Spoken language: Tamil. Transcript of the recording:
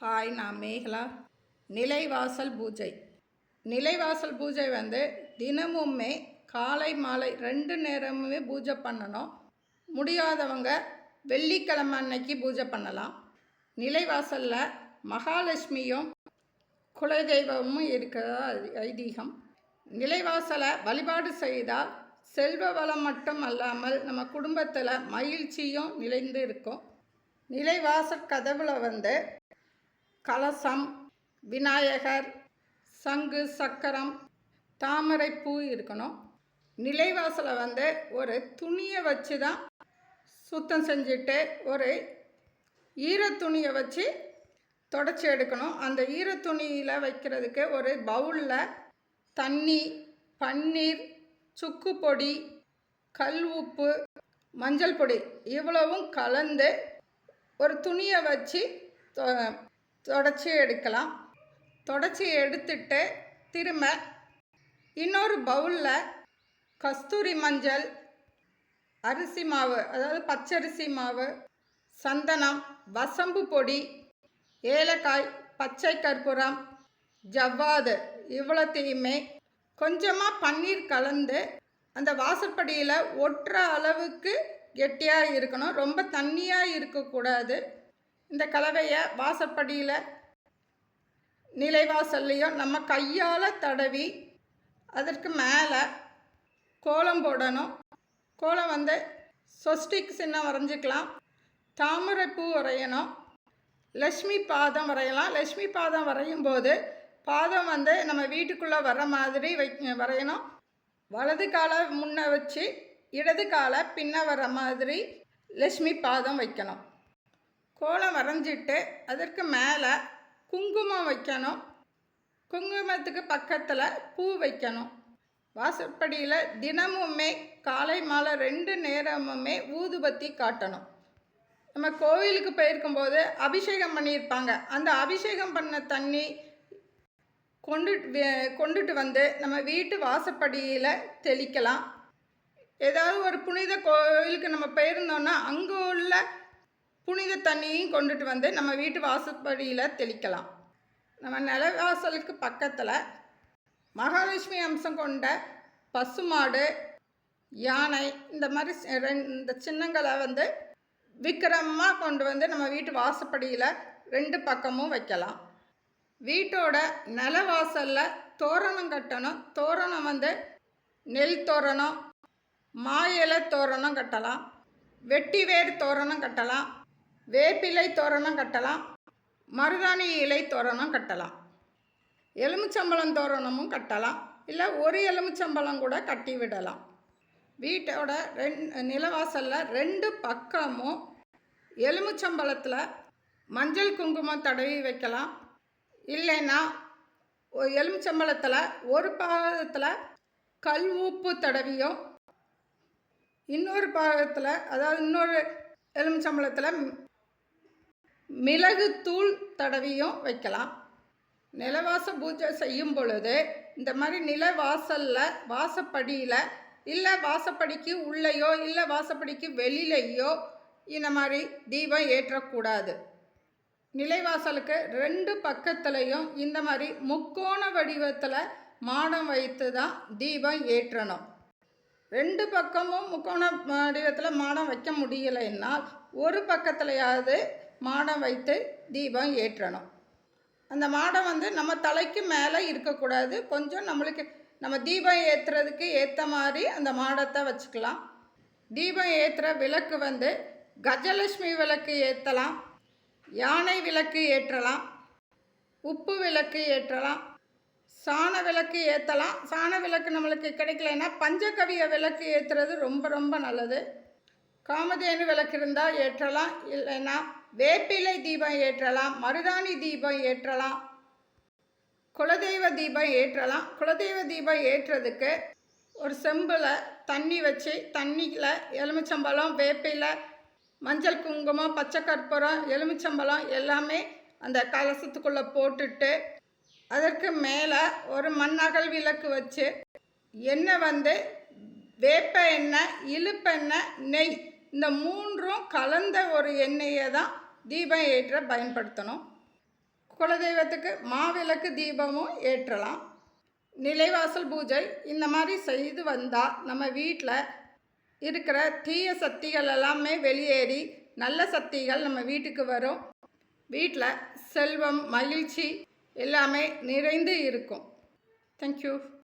ஹாய் நான் மேகலா. நிலைவாசல் பூஜை. நிலைவாசல் பூஜை வந்து தினமுமே காலை மாலை ரெண்டு நேரமுமே பூஜை பண்ணணும். முடியாதவங்க வெள்ளிக்கிழமை அன்னைக்கு பூஜை பண்ணலாம். நிலைவாசலில் மகாலட்சுமியும் குலதெய்வமும் இருக்கிறதா ஐ- ஐதீகம். நிலைவாசலை வழிபாடு செய்தால் செல்வ வளம் மட்டும் அல்லாமல் நம்ம குடும்பத்தில் மகிழ்ச்சியும் நிலைந்து இருக்கும். நிலைவாசல் கதவில் வந்து கலசம் விநாயகர் சங்கு சக்கரம் தாமரைப்பூ இருக்கணும். நிலைவாசலை வந்து ஒரு துணியை வச்சு தான் சுத்தம் செஞ்சுட்டு ஒரு ஈரத்துணியை வச்சு தொடச்சி எடுக்கணும். அந்த ஈரத்துணியில் வைக்கிறதுக்கு ஒரு பவுலில் தண்ணி பன்னீர் சுக்கு பொடி கல் உப்பு மஞ்சள் பொடி இவ்வளவும் கலந்து ஒரு துணியை வச்சு தொ- தொடச்சி எடுக்கலாம். தொடச்சி எடுத்துட்டு திரும்ப இன்னொரு பவுலில் கஸ்தூரி மஞ்சள் அரிசி மாவு அதாவது பச்சரிசி மாவு சந்தனம் வசம்பு பொடி ஏலக்காய் பச்சை கற்பூரம் ஜவ்வாது இவ்வளோத்தையுமே கொஞ்சமாக பன்னீர் கலந்து அந்த வாசற்படியில் ஒட்டுற அளவுக்கு கெட்டியாக இருக்கணும். ரொம்ப தண்ணியாக இருக்கக்கூடாது. இந்த கலவையை வாசப்படியில் நிலைவாசல்லையும் நம்ம கையால் தடவி அதற்கு மேலே கோலம் போடணும். கோலம் வந்து சொஸ்டிக் சின்னம் வரைஞ்சிக்கலாம். தாமரை பூ வரையணும். லக்ஷ்மி பாதம் வரையலாம். லக்ஷ்மி பாதம் வரையும் போது பாதம் வந்து நம்ம வீட்டுக்குள்ளே வர மாதிரி வை வரையணும். வலது காலை முன்ன வச்சு இடது காலை பின்ன வர மாதிரி லக்ஷ்மி பாதம் வைக்கணும். கோலம் வரைஞ்சிட்டு அதற்கு மேலே குங்குமம் வைக்கணும். குங்குமத்துக்கு பக்கத்தில் பூ வைக்கணும். வாசற்படியில் தினமுமே காலை மாலை ரெண்டு நேரமுமே ஊதுபத்தி காட்டணும். நம்ம கோவிலுக்கு போயிருக்கும்போது அபிஷேகம் பண்ணியிருப்பாங்க. அந்த அபிஷேகம் பண்ண தண்ணி கொண்டு கொண்டுட்டு வந்து நம்ம வீட்டு வாசப்படியில் தெளிக்கலாம். ஏதாவது ஒரு புனித கோவிலுக்கு நம்ம போயிருந்தோன்னா அங்கே உள்ள புனித தண்ணியும் கொண்டுட்டு வந்து நம்ம வீட்டு வாசப்படியில் தெளிக்கலாம். நம்ம நிலவாசலுக்கு பக்கத்தில் மகாலட்சுமி அம்சம் கொண்ட பசுமாடு யானை இந்த மாதிரி ரெண்- இந்த சின்னங்களை வந்து விக்கிரமாக கொண்டு வந்து நம்ம வீட்டு வாசப்படியில் ரெண்டு பக்கமும் வைக்கலாம். வீட்டோட நிலவாசலில் தோரணம் கட்டணும். தோரணம் வந்து நெல் தோரணம் மாயில தோரணம் கட்டலாம் வெட்டி வேர் தோரணம் கட்டலாம். வேப்பிலை தோரணம் கட்டலாம். மருதாணி இலை தோரணம் கட்டலாம். எலுமிச்சம்பழம் தோரணமும் கட்டலாம். இல்லை ஒரு எலுமிச்சம்பழம் கூட கட்டி விடலாம். வீட்டோட ரெண் நிலவாசலில் ரெண்டு பக்கமும் எலுமிச்சம்பழத்தில் மஞ்சள் குங்குமம் தடவி வைக்கலாம். இல்லைன்னா எலுமிச்சம்பழத்தில் ஒரு பாகத்தில் கல் உப்பு தடவியும் இன்னொரு பாகத்தில் அதாவது இன்னொரு எலுமிச்சம்பழத்தில் மிளகு தூள் தடவியும் வைக்கலாம். நிலவாச பூஜை செய்யும் பொழுது இந்த மாதிரி நிலவாசலில் வாசப்படியில் இல்லை வாசப்படிக்கு உள்ளேயோ இல்லை வாசப்படிக்கு வெளியிலையோ இந்த மாதிரி தீபம் ஏற்றக்கூடாது. நிலைவாசலுக்கு ரெண்டு பக்கத்துலேயும் இந்த மாதிரி முக்கோண வடிவத்தில் மாடம் வைத்து தான் தீபம் ஏற்றணும். ரெண்டு பக்கமும் முக்கோண வடிவத்தில் மாடம் வைக்க முடியலைன்னால் ஒரு பக்கத்துலையாவது மாடம் வைத்து தீபம் ஏற்றணும். அந்த மாடம் வந்து நம்ம தலைக்கு மேலே இருக்கக்கூடாது. கொஞ்சம் நம்மளுக்கு நம்ம தீபம் ஏற்றுறதுக்கு ஏற்ற மாதிரி அந்த மாடத்தை வச்சுக்கலாம். தீபம் ஏற்றுற விளக்கு வந்து கஜலட்சுமி விளக்கு ஏற்றலாம். யானை விளக்கு ஏற்றலாம். உப்பு விளக்கு ஏற்றலாம். சாண விளக்கு ஏற்றலாம். சாண விளக்கு நம்மளுக்கு கிடைக்கலைன்னா பஞ்சகவிய விளக்கு ஏற்றுறது ரொம்ப ரொம்ப நல்லது. காமதேனு விளக்கு இருந்தால் ஏற்றலாம். இல்லைன்னா வேப்பிலை தீபம் ஏற்றலாம் மருதாணி தீபம் ஏற்றலாம் குலதெய்வ தீபம் ஏற்றலாம். குலதெய்வ தீபம் ஏற்றுறதுக்கு ஒரு செம்பில் தண்ணி வச்சு தண்ணியில் எலுமிச்சம்பழம் வேப்பிலை மஞ்சள் குங்குமம் பச்சை கற்பூரம் எலுமிச்சம்பழம் எல்லாமே அந்த கலசத்துக்குள்ளே போட்டுட்டு அதற்கு மேலே ஒரு மண்ணகல் விளக்கு வச்சு எண்ணெய் வந்து வேப்ப எண்ணெய் இழுப்பெண்ணெய் நெய் இந்த மூன்றும் கலந்த ஒரு எண்ணெயை தான் தீபம் ஏற்ற பயன்படுத்தணும். குலதெய்வத்துக்கு மாவிளக்கு தீபமும் ஏற்றலாம். நிலைவாசல் பூஜை இந்த மாதிரி செய்து வந்தால் நம்ம வீட்டில் இருக்கிற தீய சக்திகள் எல்லாமே வெளியேறி நல்ல சக்திகள் நம்ம வீட்டுக்கு வரும். வீட்டில் செல்வம் மகிழ்ச்சி எல்லாமே நிறைந்து இருக்கும். தேங்க்யூ